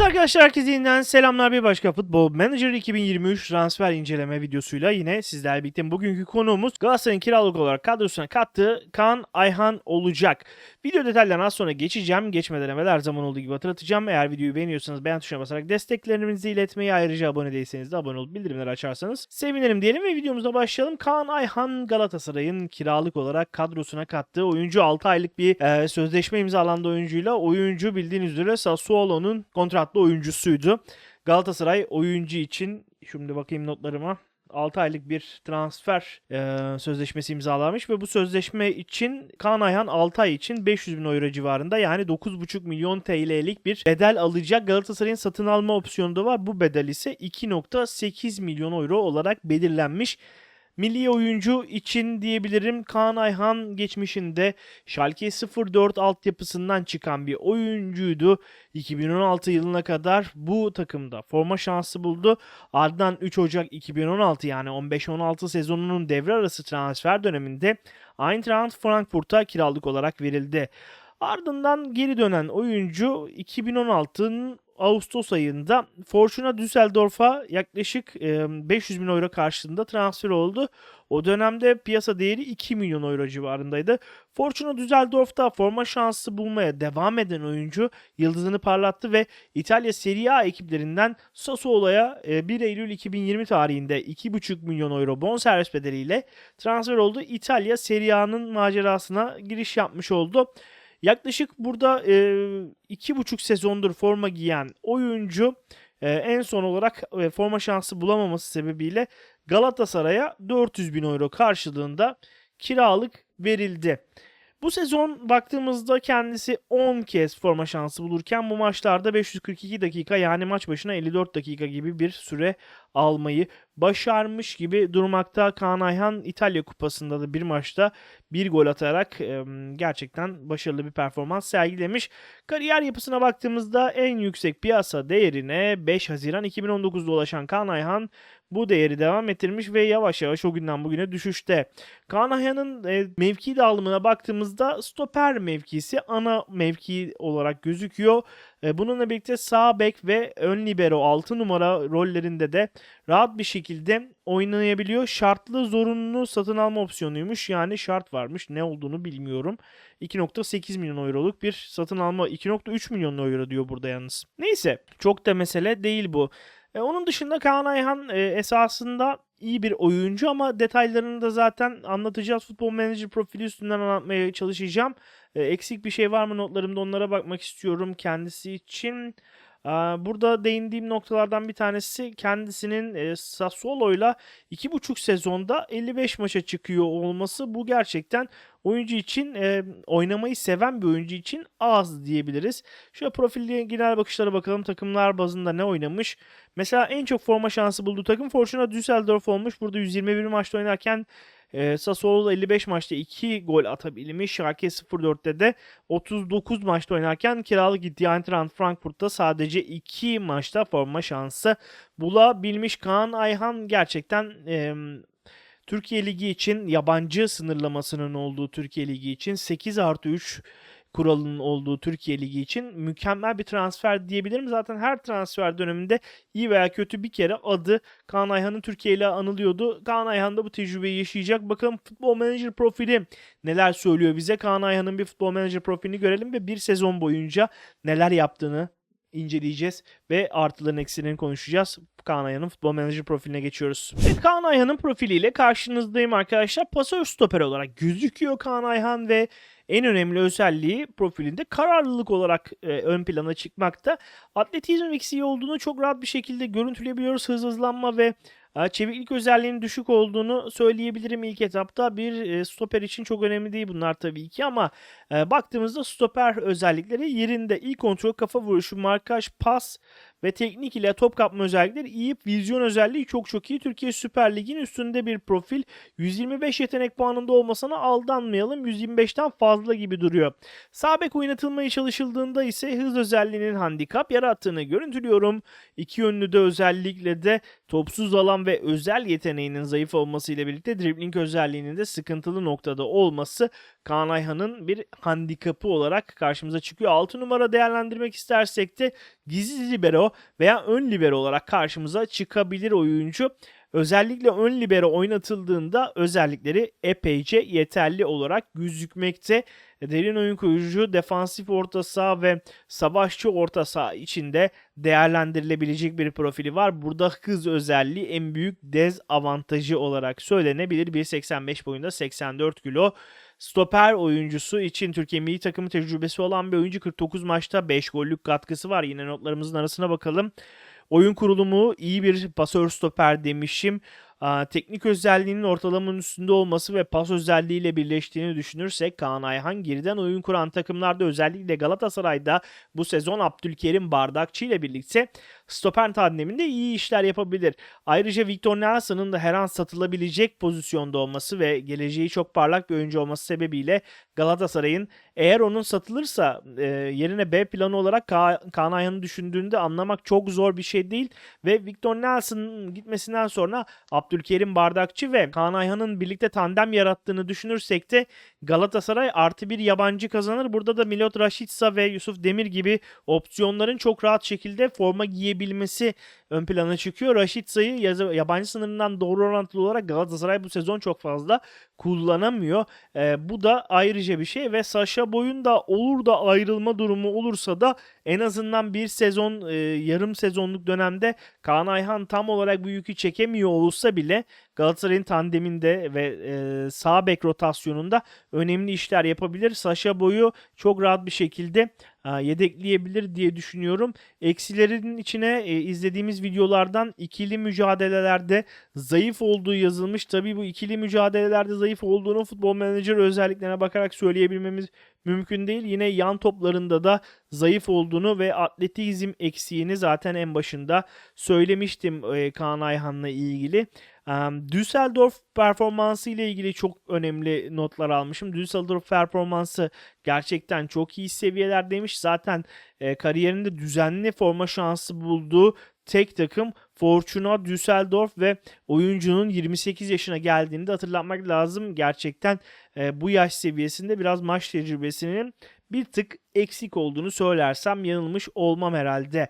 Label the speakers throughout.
Speaker 1: Evet arkadaşlar herkese yeniden selamlar bir başka Futbol Manager 2023 transfer inceleme videosuyla yine sizlerle birlikte bugünkü konuğumuz Galatasaray'ın kiralık olarak kadrosuna kattığı Kaan Ayhan olacak. Video detaylarına az sonra geçeceğim. Geçmeden evvel her zaman olduğu gibi hatırlatacağım. Eğer videoyu beğeniyorsanız beğen tuşuna basarak desteklerinizi iletmeyi ayrıca abone değilseniz de abone olup bildirimleri açarsanız sevinirim diyelim ve videomuza başlayalım. Kaan Ayhan Galatasaray'ın kiralık olarak kadrosuna kattığı oyuncu 6 aylık bir e, sözleşme imzalandı oyuncuyla. Oyuncu bildiğiniz üzere Sassuolo'nun kontratlı oyuncusuydu. Galatasaray oyuncu için şimdi bakayım notlarıma 6 aylık bir transfer e, sözleşmesi imzalamış ve bu sözleşme için Kaan Ayhan 6 ay için 500 bin euro civarında yani 9,5 milyon TL'lik bir bedel alacak. Galatasaray'ın satın alma opsiyonu da var. Bu bedel ise 2.8 milyon euro olarak belirlenmiş. Milli oyuncu için diyebilirim Kaan Ayhan geçmişinde Schalke 04 altyapısından çıkan bir oyuncuydu. 2016 yılına kadar bu takımda forma şansı buldu. Ardından 3 Ocak 2016 yani 15-16 sezonunun devre arası transfer döneminde Eintracht Frankfurt'a kiralık olarak verildi. Ardından geri dönen oyuncu 2016'nın Ağustos ayında Fortuna Düsseldorf'a yaklaşık e, 500 bin euro karşılığında transfer oldu. O dönemde piyasa değeri 2 milyon euro civarındaydı. Fortuna Düsseldorf'ta forma şansı bulmaya devam eden oyuncu yıldızını parlattı ve İtalya Serie A ekiplerinden Sassuolo'ya e, 1 Eylül 2020 tarihinde 2,5 milyon euro bonservis bedeliyle transfer oldu. İtalya Serie A'nın macerasına giriş yapmış oldu. Yaklaşık burada e, iki buçuk sezondur forma giyen oyuncu e, en son olarak e, forma şansı bulamaması sebebiyle Galatasaray'a 400 bin euro karşılığında kiralık verildi. Bu sezon baktığımızda kendisi 10 kez forma şansı bulurken bu maçlarda 542 dakika yani maç başına 54 dakika gibi bir süre almayı başarmış gibi durmakta. Kaan Ayhan İtalya Kupası'nda da bir maçta bir gol atarak e, gerçekten başarılı bir performans sergilemiş. Kariyer yapısına baktığımızda en yüksek piyasa değerine 5 Haziran 2019'da ulaşan Kaan Ayhan bu değeri devam ettirmiş ve yavaş yavaş o günden bugüne düşüşte. Kaan Ayhan'ın e, mevki dağılımına baktığımızda stoper mevkisi ana mevki olarak gözüküyor. E, bununla birlikte sağ bek ve ön libero 6 numara rollerinde de rahat bir şekilde oynayabiliyor. Şartlı zorunlu satın alma opsiyonuymuş. Yani şart varmış. Ne olduğunu bilmiyorum. 2.8 milyon euroluk bir satın alma. 2.3 milyon euro diyor burada yalnız. Neyse çok da mesele değil bu. E, onun dışında Kaan Ayhan e, esasında iyi bir oyuncu ama detaylarını da zaten anlatacağız. Futbol Manager profili üstünden anlatmaya çalışacağım. E, eksik bir şey var mı notlarımda onlara bakmak istiyorum kendisi için. Burada değindiğim noktalardan bir tanesi kendisinin e, Sassuolo'yla 2,5 sezonda 55 maça çıkıyor olması. Bu gerçekten oyuncu için e, oynamayı seven bir oyuncu için az diyebiliriz. Şöyle profilde genel bakışlara bakalım. Takımlar bazında ne oynamış? Mesela en çok forma şansı bulduğu takım Fortuna Düsseldorf olmuş. Burada 121 maçta oynarken e, Sassuolo 55 maçta 2 gol atabilmiş. Schalke 04'te de 39 maçta oynarken kiralık gittiği Eintracht Frankfurt'ta sadece 2 maçta forma şansı bulabilmiş. Kaan Ayhan gerçekten e, Türkiye Ligi için yabancı sınırlamasının olduğu Türkiye Ligi için 8 artı 3 kuralının olduğu Türkiye Ligi için mükemmel bir transfer diyebilirim. Zaten her transfer döneminde iyi veya kötü bir kere adı Kaan Ayhan'ın Türkiye ile anılıyordu. Kaan Ayhan da bu tecrübeyi yaşayacak. Bakalım futbol manager profili neler söylüyor bize. Kaan Ayhan'ın bir futbol manager profilini görelim ve bir sezon boyunca neler yaptığını inceleyeceğiz ve artılarını eksilerini konuşacağız. Kaan Ayhan'ın futbol manager profiline geçiyoruz. Evet Kaan Ayhan'ın profiliyle karşınızdayım arkadaşlar. Pasör stoper olarak gözüküyor Kaan Ayhan ve en önemli özelliği profilinde kararlılık olarak e, ön plana çıkmakta. Atletizm eksiği olduğunu çok rahat bir şekilde görüntüleyebiliyoruz. Hız hızlanma ve çeviklik özelliğinin düşük olduğunu söyleyebilirim ilk etapta. Bir e, stoper için çok önemli değil bunlar tabii ki ama e, baktığımızda stoper özellikleri yerinde. İlk kontrol, kafa vuruşu, markaj, pas ve teknik ile top kapma özellikleri iyi. Vizyon özelliği çok çok iyi. Türkiye Süper Lig'in üstünde bir profil. 125 yetenek puanında olmasına aldanmayalım. 125'ten fazla gibi duruyor. Sağ bek oynatılmaya çalışıldığında ise hız özelliğinin handikap yarattığını görüntülüyorum. İki yönlü de özellikle de topsuz alan taban ve özel yeteneğinin zayıf olmasıyla birlikte dribbling özelliğinin de sıkıntılı noktada olması Kaan Ayhan'ın bir handikapı olarak karşımıza çıkıyor. 6 numara değerlendirmek istersek de gizli libero veya ön libero olarak karşımıza çıkabilir oyuncu. Özellikle ön libero oynatıldığında özellikleri epeyce yeterli olarak gözükmekte. Derin oyun kurucu, defansif orta saha ve savaşçı orta saha içinde değerlendirilebilecek bir profili var. Burada hız özelliği en büyük dezavantajı olarak söylenebilir. 1.85 boyunda 84 kilo. Stoper oyuncusu için Türkiye milli takımı tecrübesi olan bir oyuncu 49 maçta 5 gollük katkısı var. Yine notlarımızın arasına bakalım. Oyun kurulumu iyi bir pasör stoper demişim. Teknik özelliğinin ortalamanın üstünde olması ve pas özelliğiyle birleştiğini düşünürsek Kaan Ayhan geriden oyun kuran takımlarda özellikle Galatasaray'da bu sezon Abdülkerim Bardakçı ile birlikte stoper tandeminde iyi işler yapabilir. Ayrıca Victor Nelson'ın da her an satılabilecek pozisyonda olması ve geleceği çok parlak bir oyuncu olması sebebiyle Galatasaray'ın eğer onun satılırsa e, yerine B planı olarak Ka- Kaan Ayhan'ı düşündüğünde anlamak çok zor bir şey değil ve Victor Nelson'ın gitmesinden sonra Abdülkerim Bardakçı ve Kaan Ayhan'ın birlikte tandem yarattığını düşünürsek de Galatasaray artı bir yabancı kazanır. Burada da Milot Rashica ve Yusuf Demir gibi opsiyonların çok rahat şekilde forma giyebilmesi ön plana çıkıyor. Raşitsa'yı yabancı sınırından doğru orantılı olarak Galatasaray bu sezon çok fazla kullanamıyor. Ee, bu da ayrıca bir şey ve Sasha Boy'un da olur da ayrılma durumu olursa da en azından bir sezon e, yarım sezonluk dönemde Kaan Ayhan tam olarak bu yükü çekemiyor olsa bile Galatasaray'ın tandeminde ve e, sağ bek rotasyonunda önemli işler yapabilir. Sasha Boy'u çok rahat bir şekilde e, yedekleyebilir diye düşünüyorum. Eksilerin içine e, izlediğimiz videolardan ikili mücadelelerde zayıf olduğu yazılmış. Tabii bu ikili mücadelelerde zayıf olduğunu futbol menajer özelliklerine bakarak söyleyebilmemiz mümkün değil. Yine yan toplarında da zayıf olduğunu ve atletizm eksiğini zaten en başında söylemiştim e, Kaan Ayhan'la ilgili. Düsseldorf performansı ile ilgili çok önemli notlar almışım. Düsseldorf performansı gerçekten çok iyi seviyelerdeymiş. Zaten e, kariyerinde düzenli forma şansı bulduğu tek takım Fortuna Düsseldorf ve oyuncunun 28 yaşına geldiğini de hatırlatmak lazım. Gerçekten e, bu yaş seviyesinde biraz maç tecrübesinin bir tık eksik olduğunu söylersem yanılmış olmam herhalde.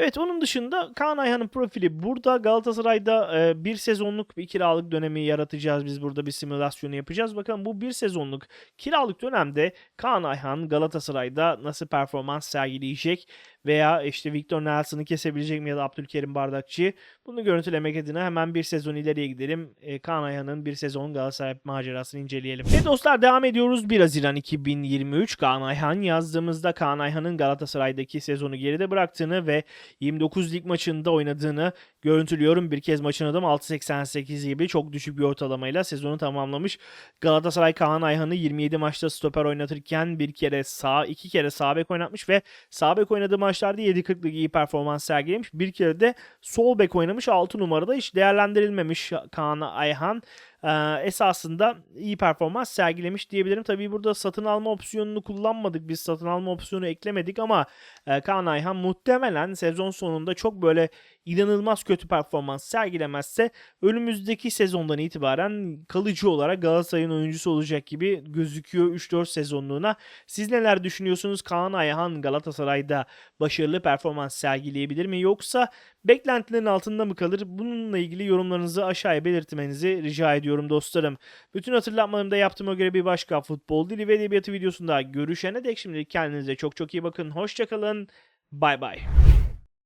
Speaker 1: Evet onun dışında Kaan Ayhan'ın profili burada Galatasaray'da e, bir sezonluk bir kiralık dönemi yaratacağız. Biz burada bir simülasyonu yapacağız. Bakalım bu bir sezonluk kiralık dönemde Kaan Ayhan Galatasaray'da nasıl performans sergileyecek veya işte Victor Nelson'ı kesebilecek mi ya da Abdülkerim Bardakçı'yı bunu görüntülemek adına hemen bir sezon ileriye gidelim. E, Kaan Ayhan'ın bir sezon Galatasaray macerasını inceleyelim. Ve dostlar devam ediyoruz. 1 Haziran 2023 Kaan Ayhan yazdığımızda Kaan Ayhan'ın Galatasaray'daki sezonu geride bıraktığını ve 29 lig maçında oynadığını görüntülüyorum. Bir kez maçın adım 6.88 gibi çok düşük bir ortalamayla sezonu tamamlamış. Galatasaray Kaan Ayhan'ı 27 maçta stoper oynatırken bir kere sağ, iki kere sağ bek oynatmış ve sağ bek oynadığı maçlarda 7.40'lık iyi performans sergilemiş. Bir kere de sol bek oynamış 6 numarada hiç değerlendirilmemiş Kaan Ayhan e, esasında iyi performans sergilemiş diyebilirim. Tabii burada satın alma opsiyonunu kullanmadık. Biz satın alma opsiyonu eklemedik ama e, Kaan Ayhan muhtemelen sezon sonunda çok böyle inanılmaz kötü performans sergilemezse önümüzdeki sezondan itibaren kalıcı olarak Galatasaray'ın oyuncusu olacak gibi gözüküyor 3-4 sezonluğuna. Siz neler düşünüyorsunuz? Kaan Ayhan Galatasaray'da başarılı performans sergileyebilir mi? Yoksa beklentilerin altında mı kalır? Bununla ilgili yorumlarınızı aşağıya belirtmenizi rica ediyorum dostlarım. Bütün hatırlatmalarımda yaptığıma göre bir başka futbol dili ve edebiyatı videosunda görüşene dek şimdilik kendinize çok çok iyi bakın. Hoşçakalın. Bay bay.